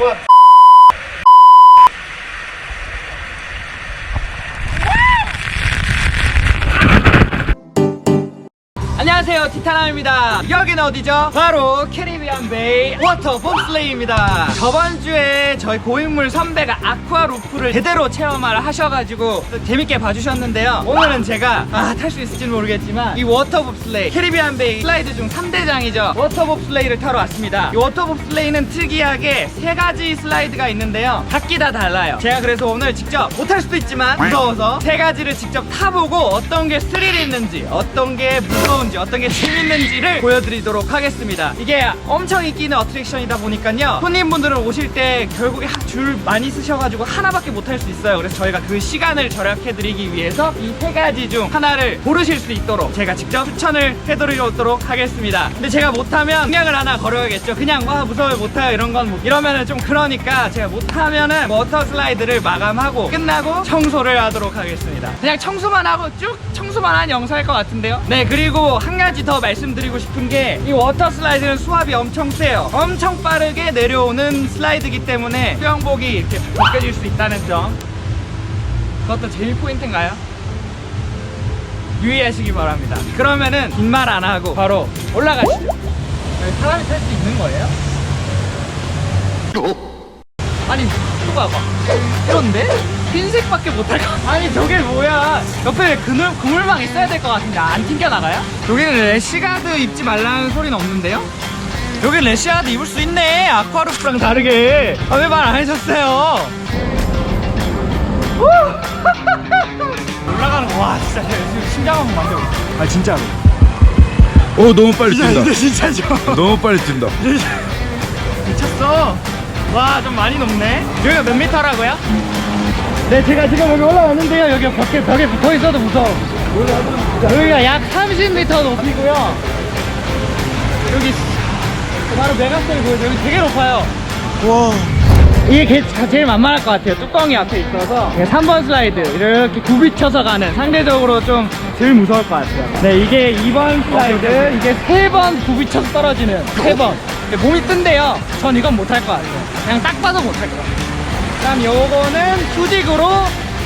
원. 안녕하세요. 티타남입니다. 여기는 어디죠? 바로 캐리비안 베이 워터 봅슬레이입니다. 저번 주에 저희 고인물 선배가 아쿠아 루프를 제대로 체험을 하셔가지고 또 재밌게 봐주셨는데요. 오늘은 제가 아, 탈 수 있을지는 모르겠지만 이 워터 봅슬레이 캐리비안 베이 슬라이드 중 3대장이죠. 워터 봅슬레이를 타러 왔습니다. 이 워터 봅슬레이는 특이하게 세 가지 슬라이드가 있는데요. 각기 다 달라요. 제가 그래서 오늘 직접 못탈 수도 있지만 무서워서 세 가지를 직접 타보고 어떤 게 스릴이 있는지 어떤 게 무서운지 어떤 게 재밌는지를 보여드리도록 하겠습니다. 이게 엄청 인기 있는 어트랙션이다 보니까요. 손님분들은 오실 때 결국에 하- 줄 많이 쓰셔가지고 하나밖에 못탈수 있어요. 그래서 저희가 그 시간을 절약해드리기 위해서 이 세 가지 중 하나를 고르실 수 있도록 제가 직접 추천을 해드리도록 하겠습니다. 근데 제가 못하면 공약을 하나 걸어야겠죠. 그냥 와 무서워요 못타요 이런 건 못- 이러면은 좀 그러니까 제가 못하면은 워터 슬라이드를 마감하고 끝나고 청소를 하도록 하겠습니다. 그냥 청소만 하고 쭉 청소만 한 영상일 것 같은데요? 네 그리고 한 가지 더 말씀드리고 싶은 게 이 워터 슬라이드는 수압이 엄청 세요 엄청 빠르게 내려오는 슬라이드이기 때문에 수영복이 이렇게 벗겨질 수 있다는 점 그것도 제일 포인트인가요? 유의하시기 바랍니다. 그러면은 긴 말 안 하고 바로 올라가시죠. 여기 사람이 탈 수 있는 거예요? 아니 이거 봐봐. 이런데? 흰색밖에 못할 거. 아니 저게 뭐야? 옆에 그물 그물망 있어야 될 것 같은데 안 튕겨 나가요? 여기는 래시가드 입지 말라는 소리는 없는데요? 여기 래시가드 입을 수 있네. 아쿠아루프랑 다르게. 아 왜 말안 하셨어요? 올라가는 거 와 진짜 지금 심장 한번 만져볼게요 아 진짜로 오 너무 빨리 뛴다 진짜죠 너무 빨리 뛴다 미쳤어 와 좀 많이 높네. 여기가 몇 미터라고요? 네 제가 지금 여기 올라왔는데요. 여기 벽에, 벽에 붙어 있어도 무서워. 여기가 약 30m 높이고요. 여기 바로 메가스를 보여줘 여기 되게 높아요. 와. 이게 게- 제일 만만할 것 같아요. 뚜껑이 앞에 있어서. 3번 슬라이드. 이렇게 굽이쳐서 가는. 상대적으로 좀 제일 무서울 것 같아요. 네, 이게 2번 슬라이드. 이게 3번 굽이쳐서 떨어지는. 3번. 몸이 뜬대요. 전 이건 못할 것 같아요. 그냥 딱 봐도 못할 것 같아요. 그다음 요거는 수직으로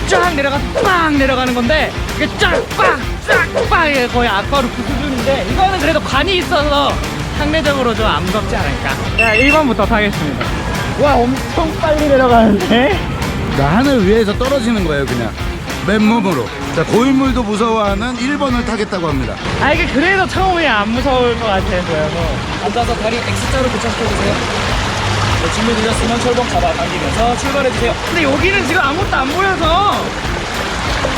쫙 내려가서 빵 내려가는 건데 이게 쫙빵쫙빵 이게 거의 아쿠아루프 수준인데 이거는 그래도 관이 있어서 상대적으로 좀 안 무섭지 않을까. 자, 1번부터 타겠습니다. 와 엄청 빨리 내려가는데 나 하늘 위에서 떨어지는 거예요 그냥 맨몸으로 자 고인물도 무서워하는 1번을 타겠다고 합니다 아 이게 그래도 처음에 안 무서울 것 같아서 앉아서 다리 X자로 교차시켜주세요. 네, 준비 되셨으면 철봉 잡아 당기면서 출발해주세요. 근데 여기는 지금 아무것도 안 보여서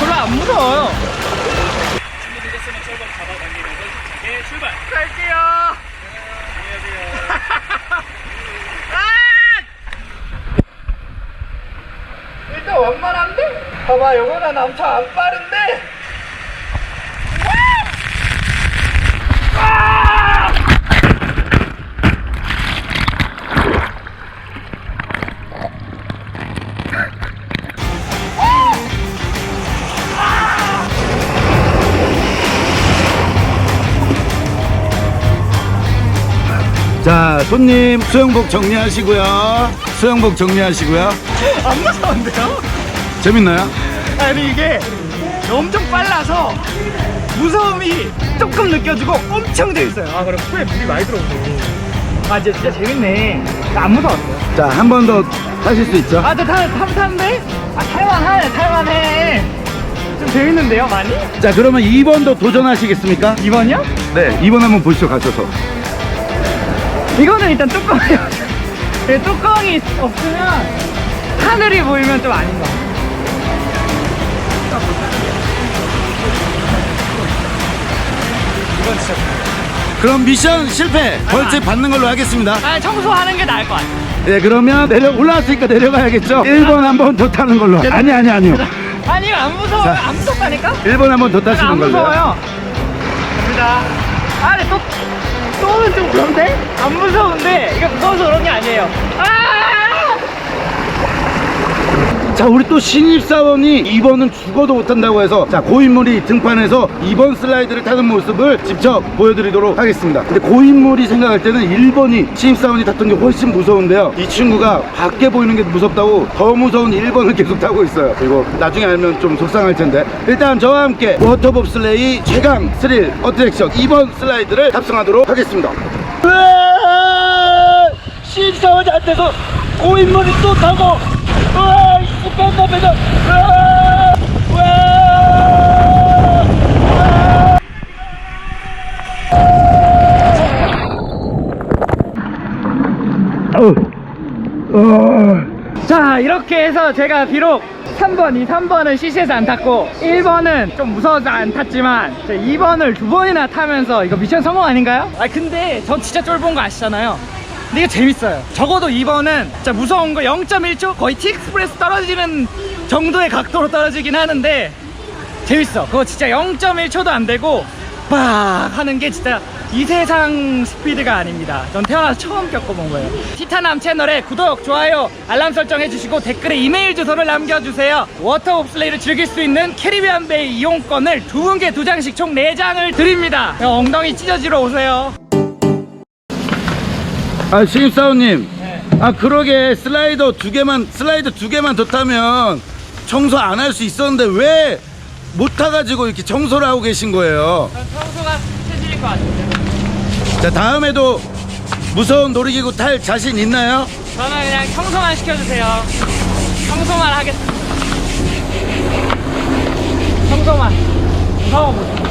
별로 안 무서워요 준비 되셨으면 철봉 잡아 당기면서 힘차게 출발. 갈게요 일단 완만한데? 봐봐 요거는 엄청 안 빠른데? 자 손님 수영복 정리하시고요. 수영복 정리하시고요. 안 무서운데요? 재밌나요? 아니 이게 엄청 빨라서 무서움이 조금 느껴지고 엄청 재밌어요 아 그럼 코에 물이 많이 들어오네 아 진짜, 진짜 재밌네 안 무서웠어요 자 한 번더 타실 수 있죠 아, 저 타, 타, 타는데? 아, 탈만하네, 탈만해. 좀 재밌는데요, 많이? 자 그러면 2번도 도전하시겠습니까? 2번이요? 네 2번 한번 보시죠 가셔서 이거는 일단 뚜껑이, 네, 뚜껑이 없으면 하늘이 보이면 좀 아닌가. 이건 진짜. 그럼 미션 실패 벌칙 받는 걸로 하겠습니다 아, 청소하는 게 나을 것 같아. 네 그러면 내려 올라왔으니까 내려가야겠죠 1번 한 번 더 타는 걸로 아니 아니 아니요 아니, 안 무서워요. 자. 안 무섭다니까? 1번 한 번 더 안 타시는 걸로 무서워요. 갑니다. 아, 근데 또, 또는 좀 그런데? 안 무서운데, 이게 무서워서 그런 게 아니에요. 아! 자 우리 또 신입사원이 2번은 죽어도 못한다고 해서 자 고인물이 등판해서 2번 슬라이드를 타는 모습을 직접 보여드리도록 하겠습니다. 근데 고인물이 생각할 때는 1번이 신입사원이 탔던 게 훨씬 무서운데요. 이 친구가 밖에 보이는 게 무섭다고 더 무서운 1번을 계속 타고 있어요. 그리고 나중에 알면 좀 속상할 텐데. 일단 저와 함께 워터봅슬레이 최강 스릴 어트랙션 2번 슬라이드를 탑승하도록 하겠습니다. 으아! 신입사원이 안 돼서 고인물이 또 타고! 으아! 뺀다 뺀다 으아! 으아! 자 이렇게 해서 제가 비록 3번, 이 3번은 CC에서 안 탔고 1번은 좀 무서워서 안 탔지만 2번을 두 번이나 타면서 이거 미션 성공 아닌가요? 아 근데 전 진짜 쫄본 거 아시잖아요 근데 이게 재밌어요. 적어도 2번은 진짜 무서운 거 0.1초 거의 T익스프레스 떨어지는 정도의 각도로 떨어지긴 하는데 재밌어. 그거 진짜 0.1초도 안 되고 빡 하는 게 진짜 이 세상 스피드가 아닙니다. 전 태어나서 처음 겪어본 거예요. 티타남 채널에 구독, 좋아요, 알람 설정 해주시고 댓글에 이메일 주소를 남겨주세요. 워터 옵슬레이를 즐길 수 있는 캐리비안 베이 이용권을 두 분께 두 장씩 총 네장을 드립니다. 엉덩이 찢어지러 오세요 아 신입사원님. 아 그러게. 슬라이더 두 개만 슬라이더 두 개만 더 타면 청소 안 할 수 있었는데 왜 못 타가지고 이렇게 청소를 하고 계신 거예요? 전 청소가 체질일 것 같은데. 자 다음에도 무서운 놀이기구 탈 자신 있나요? 저는 그냥 청소만 시켜주세요. 청소만 하겠습니다. 청소만. 무서워 못